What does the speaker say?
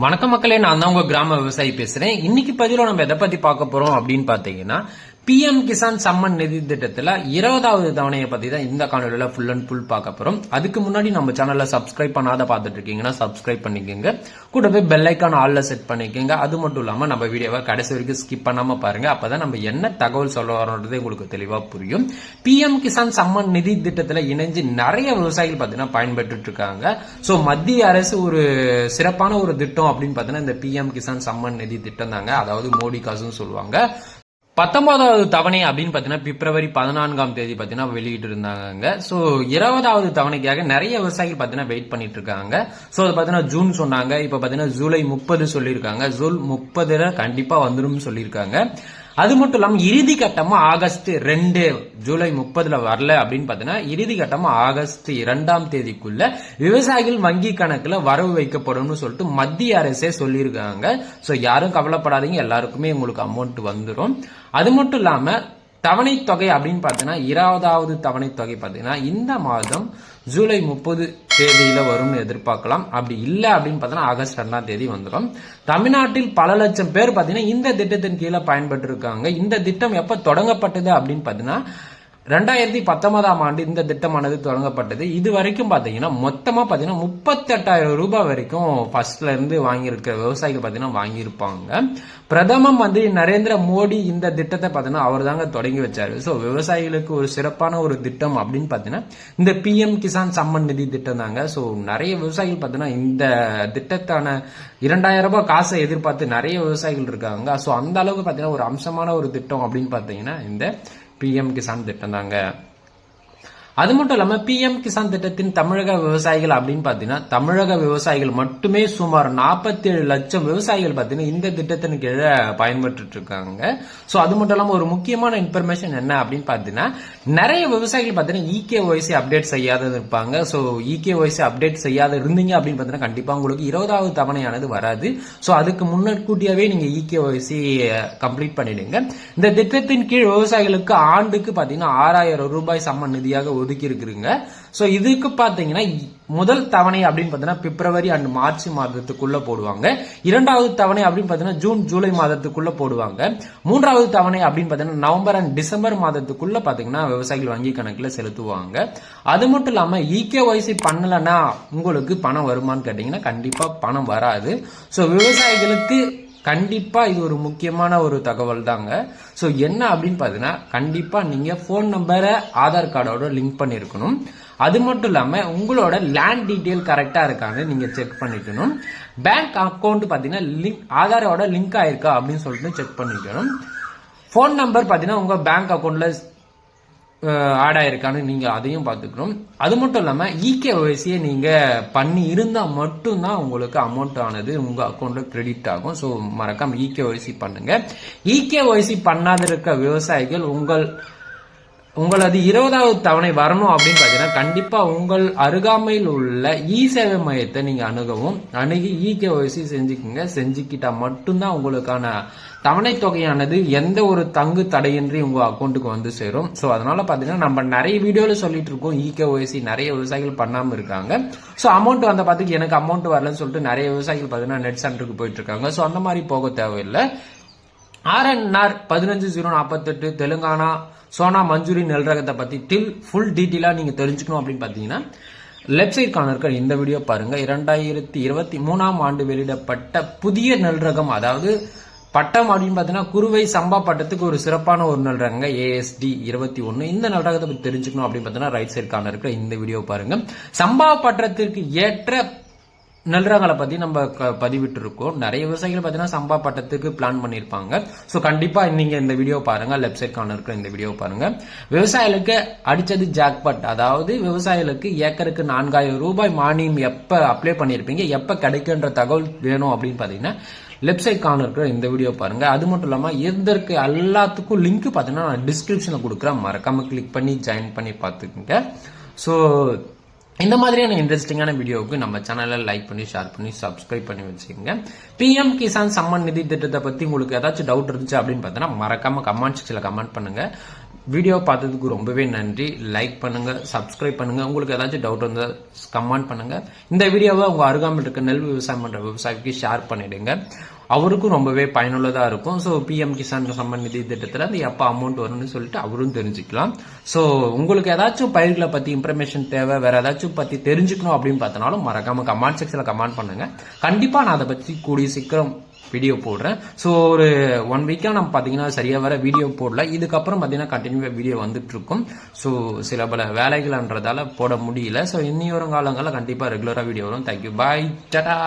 வணக்க மக்களே நான் தான் உங்க கிராம விவசாயி பேசுறேன். இன்னைக்கு பதிவில் நம்ம எதை பத்தி பார்க்க போறோம் அப்படின்னு பாத்தீங்கன்னா பிஎம் கிசான் சம்மன் நிதி திட்டத்தில் இருபதாவது தவணையை பத்தி தான் இந்த காணொலியில் ஃபுல் அண்ட் ஃபுல் பார்க்க போறோம். அதுக்கு முன்னாடி நம்ம சேனலில் சப்ஸ்கிரைப் பண்ணாத பார்த்துட்டு இருக்கீங்கன்னா சப்ஸ்கிரைப் பண்ணிக்கோங்க. கூடவே பெல்லைக்கான் ஆல்ல செட் பண்ணிக்கோங்க. அது மட்டும் இல்லாமல் நம்ம வீடியோவை கடைசி வரைக்கும் ஸ்கிப் பண்ணாம பாருங்க. அப்பதான் நம்ம என்ன தகவல் சொல்ல வரோன்றது உங்களுக்கு தெளிவாக புரியும். பிஎம் கிசான் சம்மன் நிதி திட்டத்தில் இணைஞ்சு நிறைய விவசாயிகள் பார்த்தீங்கன்னா பயன்பெற்று இருக்காங்க ஸோ மத்திய அரசு ஒரு சிறப்பான ஒரு திட்டம் அப்படின்னு பார்த்தீங்கன்னா இந்த பிஎம் கிசான் சம்மன் நிதி திட்டம் தாங்க. அதாவது மோடி காசுன்னு சொல்லுவாங்க. பத்தொன்பதாவது தவணை அப்படின்னு பார்த்தீங்கன்னா பிப்ரவரி பதினான்காம் தேதி பார்த்தீங்கன்னா வெளியிட்டு இருந்தாங்க ஸோ இருபதாவது தவணைக்காக நிறைய விவசாயிகள் பார்த்தீங்கன்னா வெயிட் பண்ணிட்டு இருக்காங்க ஸோ அது பார்த்தீங்கன்னா ஜூன் சொன்னாங்க. இப்போ பார்த்தீங்கன்னா ஜூலை முப்பது சொல்லியிருக்காங்க. ஜூன் முப்பதுல கண்டிப்பாக வந்துடும் சொல்லியிருக்காங்க. அது மட்டும் இல்லாமல் இறுதி கட்டமா ஆகஸ்ட் ரெண்டு ஜூலை முப்பதுல வரல அப்படின்னு பாத்தீங்கன்னா இறுதி கட்டமா ஆகஸ்ட் இரண்டாம் தேதிக்குள்ள விவசாயிகள் வங்கி கணக்குல வரவு வைக்கப்படும்னு சொல்லிட்டு மத்திய அரசே சொல்லியிருக்காங்க. ஸோ யாரும் கவலைப்படாதீங்க. எல்லாருக்குமே உங்களுக்கு அமௌண்ட் வந்துடும் அது மட்டும் இல்லாம தவணை தொகை அப்படின்னு பார்த்தீங்கன்னா இருபதாவது தவணை தொகை பார்த்தீங்கன்னா இந்த மாதம் ஜூலை முப்பது தேதியில வரும்னு எதிர்பார்க்கலாம். அப்படி இல்லை அப்படின்னு பார்த்தீங்கன்னா ஆகஸ்ட் ரெண்டாம் தேதி வந்துடும். தமிழ்நாட்டில் பல லட்சம் பேர் பார்த்தீங்கன்னா இந்த திட்டத்தின் கீழே பயன்பட்டு இருக்காங்க இந்த திட்டம் எப்ப தொடங்கப்பட்டது அப்படின்னு பார்த்தீங்கன்னா ரெண்டாயிரத்தி பத்தொன்பதாம் ஆண்டு இந்த திட்டமானது தொடங்கப்பட்டது. இது வரைக்கும் பார்த்தீங்கன்னா மொத்தமாக பார்த்தீங்கன்னா முப்பத்தெட்டாயிரம் ரூபாய் வரைக்கும் ஃபர்ஸ்ட்ல இருந்து வாங்கியிருக்க விவசாயிகள் பார்த்தீங்கன்னா வாங்கியிருப்பாங்க. பிரதம மந்திரி நரேந்திர மோடி இந்த திட்டத்தை பார்த்தீங்கன்னா அவர் தாங்க தொடங்கி வச்சாரு. ஸோ விவசாயிகளுக்கு ஒரு சிறப்பான ஒரு திட்டம் அப்படின்னு பார்த்தீங்கன்னா இந்த பிஎம் கிசான் சம்மன் நிதி திட்டம் தாங்க. ஸோ நிறைய விவசாயிகள் பார்த்தீங்கன்னா இந்த திட்டத்தான இரண்டாயிரம் ரூபாய் காசை எதிர்பார்த்து நிறைய விவசாயிகள் இருக்காங்க. ஸோ அந்த அளவுக்கு பார்த்தீங்கன்னா ஒரு அம்சமான ஒரு திட்டம் அப்படின்னு பார்த்தீங்கன்னா இந்த பிஎம் கிசான் திட்டம் தாங்க அது மட்டும் இல்லாமல் பிஎம் கிசான் திட்டத்தின் தமிழக விவசாயிகள் அப்படின்னு பார்த்தீங்கன்னா தமிழக விவசாயிகள் மட்டுமே சுமார் நாற்பத்தி ஏழு லட்சம் விவசாயிகள் பார்த்தீங்கன்னா இந்த திட்டத்தின் கீழே பயன்பட்டு இருக்காங்க. ஸோ அது மட்டும் இல்லாமல் ஒரு முக்கியமான இன்ஃபர்மேஷன் என்ன அப்படின்னு பார்த்தீங்கன்னா நிறைய விவசாயிகள் பார்த்தீங்கன்னா இகே ஒய்சி அப்டேட் செய்யாத இருப்பாங்க. ஸோ இகே ஒய்சி அப்டேட் செய்யாத இருந்தீங்க அப்படின்னு பார்த்தீங்கன்னா கண்டிப்பாக உங்களுக்கு இருபதாவது தவணையானது வராது. ஸோ அதுக்கு முன்னர்கூட்டியாவே நீங்கள் இகே ஒய்சி கம்ப்ளீட் பண்ணிடுங்க. இந்த திட்டத்தின் கீழ் விவசாயிகளுக்கு ஆண்டுக்கு பார்த்தீங்கன்னா ஆறாயிரம் ரூபாய் சம நிதியாக ஒதுக்கி இருக்கிறீங்க. ஸோ இதுக்கு பார்த்தீங்கன்னா முதல் தவணை அப்படின்னு பார்த்தீங்கன்னா பிப்ரவரி அண்ட் மார்ச் மாதத்துக்குள்ள போடுவாங்க. இரண்டாவது தவணை அப்படின்னு பார்த்தீங்கன்னா ஜூன் ஜூலை மாதத்துக்குள்ள போடுவாங்க. மூன்றாவது தவணை அப்படின்னு பார்த்தீங்கன்னா நவம்பர் அண்ட் டிசம்பர் மாதத்துக்குள்ள பார்த்தீங்கன்னா விவசாயிகள் வங்கி கணக்கில் செலுத்துவாங்க. அது மட்டும் இல்லாமல் இகேஒய்சி பண்ணலன்னா உங்களுக்கு பணம் வருமான்னு கேட்டிங்கன்னா கண்டிப்பாக பணம் வராது. ஸோ விவசாயிகளுக்கு கண்டிப்பாக இது ஒரு முக்கியமான ஒரு தகவல் தாங்க ஸோ என்ன அப்படின்னு பார்த்தீங்கன்னா கண்டிப்பாக நீங்கள் ஃபோன் நம்பரை ஆதார் கார்டோட லிங்க் பண்ணியிருக்கணும் அது மட்டும் இல்லாமல் உங்களோட லேண்ட் டீட்டெயில் கரெக்டாக இருக்கான்னு நீங்கள் செக் பண்ணிக்கணும். பேங்க் அக்கௌண்ட் பார்த்தீங்கன்னா லிங்க் ஆதாரோட லிங்க் ஆயிருக்கா அப்படின்னு சொல்லிட்டு செக் பண்ணிக்கணும். ஃபோன் நம்பர் பார்த்தீங்கன்னா உங்கள் பேங்க் அக்கௌண்ட்டில் ஆட் ஆயிருக்கான்னு நீங்க அதையும் பார்த்துக்கணும். அது மட்டும் இல்லாம இகேஒய்சியை நீங்க பண்ணி இருந்தா மட்டும்தான் உங்களுக்கு அமௌண்ட் ஆனது உங்க அக்கௌண்ட்ல கிரெடிட் ஆகும். ஸோ மறக்காம இகேஒய்சி பண்ணுங்க. இகேஒய்சி பண்ணாத இருக்க விவசாயிகள் உங்கள் உங்களது இருபதாவது தவணை வரணும் அப்படின்னு பார்த்தீங்கன்னா கண்டிப்பா உங்கள் அருகாமையில் உள்ள இ சேவை மையத்தை நீங்க அணுகவும் அணுகி இகேஒய்சி செஞ்சுக்கோங்க. செஞ்சுக்கிட்டா மட்டும்தான் உங்களுக்கான தவணை தொகையானது எந்த ஒரு தங்கு தடையின்றி உங்க அக்கௌண்ட்டுக்கு வந்து சேரும். ஸோ அதனால பாத்தீங்கன்னா நம்ம நிறைய வீடியோல சொல்லிட்டு இருக்கோம். இகேஒய்சி நிறைய விவசாயிகள் பண்ணாம இருக்காங்க. ஸோ அமௌண்ட் வந்த பார்த்துக்கு எனக்கு அமௌண்ட் வரலன்னு சொல்லிட்டு நிறைய விவசாயிகள் பார்த்தீங்கன்னா நெட் சென்டருக்கு போயிட்டு இருக்காங்க. ஸோ அந்த மாதிரி போக தேவையில்லை. ஆர்என்ஆர் பதினஞ்சு ஜீரோ நாற்பத்தெட்டு தெலுங்கானா சோனா மஞ்சூரி நெல் ரகத்தை பற்றி டில் ஃபுல் டீட்டெயிலாக நீங்கள் தெரிஞ்சுக்கணும் அப்படின்னு பார்த்தீங்கன்னா லெஃப்ட் சைட் கார்னருக்கு இந்த வீடியோ பாருங்கள் இரண்டாயிரத்தி இருபத்தி மூணாம் ஆண்டு வெளியிடப்பட்ட புதிய நெல் ரகம் அதாவது பட்டம் அப்படின்னு பார்த்தீங்கன்னா குருவை சம்பா பட்டத்துக்கு ஒரு சிறப்பான ஒரு நெல் ரகங்க ஏஎஸ்டி இருபத்தி ஒன்று இந்த நெல் ரகத்தை பற்றி தெரிஞ்சுக்கணும் அப்படின்னு பார்த்தீங்கன்னா ரைட் சைட் கார்னர் இருக்கிற இந்த வீடியோ பாருங்க. சம்பா பட்டத்திற்கு ஏற்ற நெல்ரகங்களை பத்தி நம்ம பதிவிட்டு இருக்கோம் நிறைய விவசாயிகள் பார்த்தீங்கன்னா சம்பா பட்டத்துக்கு பிளான் பண்ணியிருப்பாங்க. ஸோ கண்டிப்பா நீங்க இந்த வீடியோ பாருங்க. லெஃப்ட் சைட் கார்னர் இருக்கிற இந்த வீடியோ பாருங்க. விவசாயிகளுக்கு அடிச்சது ஜாக்பட் அதாவது விவசாயிகளுக்கு ஏக்கருக்கு நான்காயிரம் ரூபாய் மானியம் எப்ப அப்ளை பண்ணியிருப்பீங்க? எப்ப கிடைக்குன்ற தகவல் வேணும் அப்படின்னு பாத்தீங்கன்னா லெஃப்ட் சைட் கார்னர் இருக்கிற இந்த வீடியோ பாருங்க. அது மட்டும் இல்லாம இதற்கு எல்லாத்துக்கும் லிங்க் பாத்தீங்கன்னா நான் டிஸ்கிரிப்ஷன்ல கொடுக்குறேன். மறக்காம கிளிக் பண்ணி ஜாயின் பண்ணி பார்த்துக்கோங்க. ஸோ இந்த மாதிரியான இன்ட்ரெஸ்டிங்கான வீடியோவுக்கு நம்ம சேனலை லைக் பண்ணி ஷேர் பண்ணி சப்ஸ்கிரைப் பண்ணி வச்சுக்கோங்க. பிஎம் கிசான் சம்மன் நிதி திட்டத்தை பத்தி உங்களுக்கு ஏதாச்சும் டவுட் இருந்துச்சு அப்படின்னு பார்த்தீங்கன்னா மறக்காம கமெண்ட் செக்ஷன்ல கமெண்ட் பண்ணுங்க. வீடியோ பார்த்ததுக்கு ரொம்பவே நன்றி. லைக் பண்ணுங்க சப்ஸ்கிரைப் பண்ணுங்க. உங்களுக்கு ஏதாச்சும் டவுட் இருந்தால் கமெண்ட் பண்ணுங்க. இந்த வீடியோவை உங்க அருகாமல் இருக்க நெல் விவசாயம் பண்ற விவசாயிக்கு ஷேர் பண்ணிடுங்க. அவருக்கும் ரொம்பவே பயனுள்ளதாக இருக்கும். ஸோ பிஎம் கிசான் சம்மன் நிதி திட்டத்தில் அது எப்போ அமௌண்ட் வரும்னு சொல்லிட்டு அவரும் தெரிஞ்சுக்கலாம். ஸோ உங்களுக்கு ஏதாச்சும் பயிர்களை பற்றி இன்ஃபர்மேஷன் தேவை வேறு ஏதாச்சும் பற்றி தெரிஞ்சுக்கணும் அப்படின்னு பார்த்தனாலும் மறக்காமல் கமெண்ட் செக்ஷனில் கமெண்ட் பண்ணுங்க. கண்டிப்பாக நான் அதை பற்றி கூடிய சீக்கிரம் வீடியோ போடுறேன். ஸோ ஒரு ஒன் வீக்காக நம்ம பார்த்தீங்கன்னா சரியாக வர வீடியோ போடல. இதுக்கப்புறம் பார்த்தீங்கன்னா கண்டினியூவாக வீடியோ வந்துட்டு இருக்கும் ஸோ சில பல வேலைகள்ன்றதால போட முடியல. ஸோ இன்னி வரும் காலங்களில் கண்டிப்பாக ரெகுலராக வீடியோ வரும். தேங்க்யூ பாய் டடா